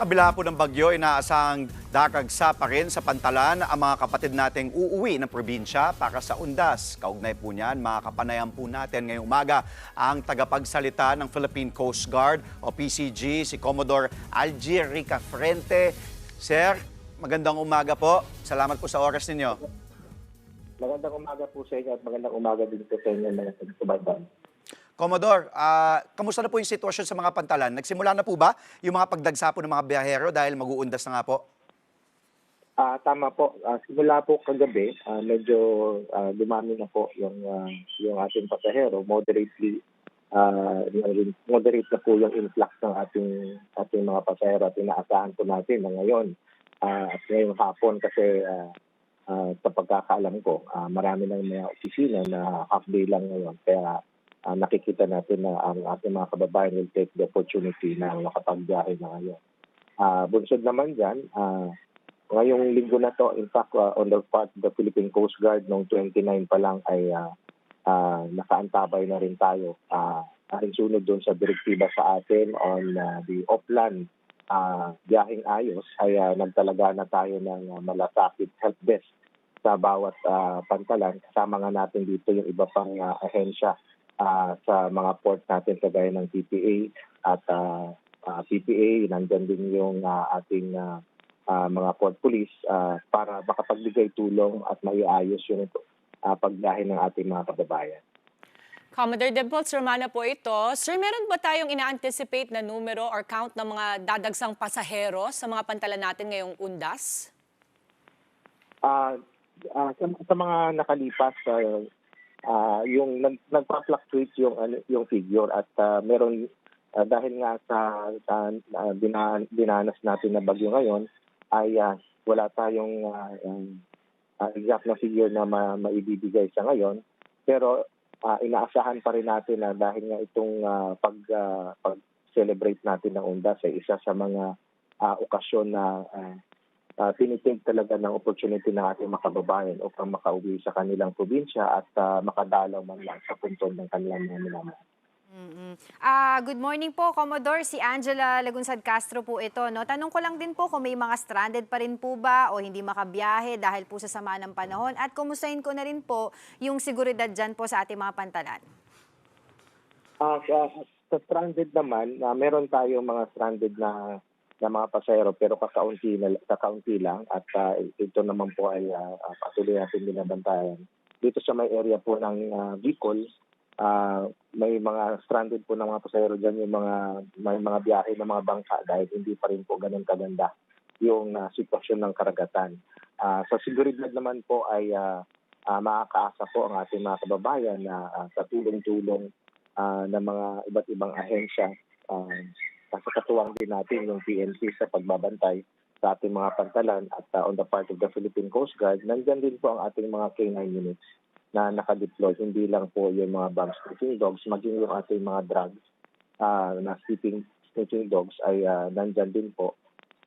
kabila po ng bagyo, inaasahang dakagsa pa rin sa pantalan ang mga kapatid nating uuwi ng probinsya para sa undas. Kaugnay po niyan, mga kapanayan po natin ngayong umaga ang tagapagsalita ng Philippine Coast Guard o PCG, si Commodore Algier Rica Frente. Sir, magandang umaga po. Salamat po sa oras ninyo. Magandang umaga po sa inyo at magandang umaga din po sa inyo mga taga-subaybay. Commodore, ah, kamusta na po yung sitwasyon sa mga pantalan? Nagsimula na po ba yung mga pagdagsa po ng mga biyahero dahil mag-uundas na nga po? Ah, tama po. Ah, simula po kagabi, ah, medyo ah, dumami na po yung ah, yung ating pasahero. Moderately ah, moderate na po yung influx ng ating ating mga pasahero at inaasahan po natin na ngayon ah, at ngayong hapon kasi ah, ah, sa pagkakaalam ko, ah, marami ng mga opisina na half day lang ngayon. Kaya ah, nakikita natin na ang ating mga kababayan will take the opportunity na makapagbiyahe na ngayon. Ah, bunsod naman dyan, ah, ngayong linggo na to, in fact, uh, on the part of the Philippine Coast Guard, noong 29 pa lang ay uh, uh, nakaantabay na rin tayo. Uh, sunod doon sa direktiba sa atin on uh, the Oplan uh, biyaheng ayos, ay uh, nagtalaga na tayo ng uh, malasakit help desk sa bawat uh, pantalan. Kasama nga natin dito yung iba pang uh, ahensya uh, sa mga port natin kagaya ng PPA at uh, uh, PPA, nandyan din yung uh, ating uh, uh, mga port police uh, para makapagbigay tulong at maiayos yung uh, pagbiyahe ng ating mga kababayan. Commodore Dimples Romana po ito. Sir, meron ba tayong ina-anticipate na numero or count ng mga dadagsang pasahero sa mga pantalan natin ngayong undas? Ah, ah, sa, sa mga nakalipas, uh, uh, yung nag, nagpa-fluctuate yung ano, yung figure at uh, meron uh, dahil nga sa, sa uh, dina, dinanas natin na bagyo ngayon ay uh, wala tayong uh, um, uh, exact na figure na ma, maibibigay sa ngayon. Pero uh, inaasahan pa rin natin na dahil nga itong uh, pag uh, pag-celebrate natin ng Undas ay isa sa mga uh, okasyon na uh, uh, tinitake talaga ng opportunity ng ating mga kababayan upang makauwi sa kanilang probinsya at uh, makadalaw man lang sa puntod ng kanilang mga minamahal. Mm-mm. Ah, good morning po, Commodore. Si Angela Lagunsad Castro po ito. No? Tanong ko lang din po kung may mga stranded pa rin po ba o hindi makabiyahe dahil po sa sama ng panahon. At kumustahin ko na rin po yung seguridad dyan po sa ating mga pantalan. Ah, sa, sa stranded naman, na meron tayong mga stranded na na mga pasahero pero kakaunti na kakaunti lang at ah, ito naman po ay ah, patuloy natin binabantayan. Dito sa may area po ng uh, Bicol, ah, may mga stranded po ng mga pasahero diyan yung mga may mga biyahe ng mga bangka dahil hindi pa rin po ganun kaganda yung ah, sitwasyon ng karagatan. Ah, sa seguridad naman po ay ah, ah, makakaasa po ang ating mga kababayan na ah, sa tulong-tulong ah, ng mga iba't ibang ahensya. Uh, kasakatuwang din natin yung PNP sa pagbabantay sa ating mga pantalan at uh, on the part of the Philippine Coast Guard, nandyan din po ang ating mga K9 units na nakadeploy. Hindi lang po yung mga bomb sniffing dogs, maging yung ating mga drugs uh, na sniffing, sniffing dogs ay uh, nandyan din po.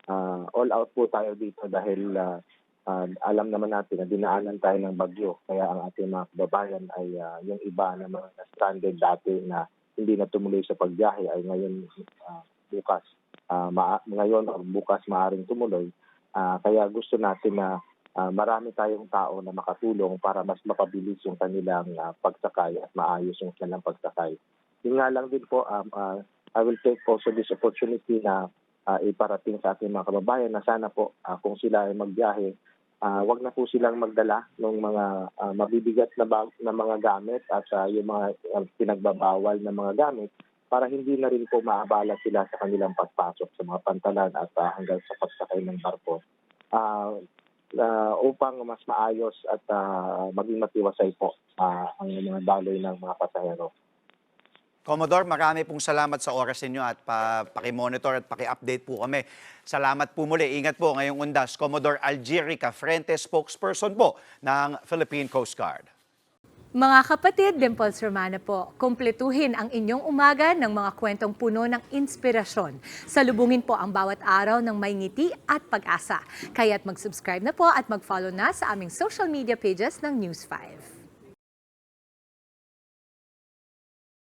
Uh, all out po tayo dito dahil uh, uh, alam naman natin na dinaanan tayo ng bagyo. Kaya ang ating mga kababayan ay uh, yung iba na mga stranded dati na hindi na tumuloy sa pagbiyahe ay ngayon uh, bukas uh, ma- ngayon o bukas maaring tumuloy. Uh, kaya gusto natin na uh, marami tayong tao na makatulong para mas mapabilis yung kanilang uh, pagsakay at maayos yung kanilang pagsakay. Yun nga lang din po, um, uh, I will take also this opportunity na uh, iparating sa ating mga kababayan na sana po uh, kung sila ay magbiyahe, uh, wag na po silang magdala ng mga uh, mabibigat na, bag- na mga gamit at uh, yung mga uh, pinagbabawal na mga gamit para hindi na rin po maabala sila sa kanilang pagpasok sa mga pantalan at uh, hanggang sa pagsakay ng barko. Uh, uh, upang mas maayos at uh, maging matiwasay po uh, ang mga daloy ng mga pasahero. Commodore, marami pong salamat sa oras ninyo at pa, paki-monitor at paki-update po kami. Salamat po muli. Ingat po ngayong undas. Commodore Algerica Frente, spokesperson po ng Philippine Coast Guard. Mga kapatid, Dimples Romana po, kumpletuhin ang inyong umaga ng mga kwentong puno ng inspirasyon. Salubungin po ang bawat araw ng may ngiti at pag-asa. Kaya't mag-subscribe na po at mag-follow na sa aming social media pages ng News 5.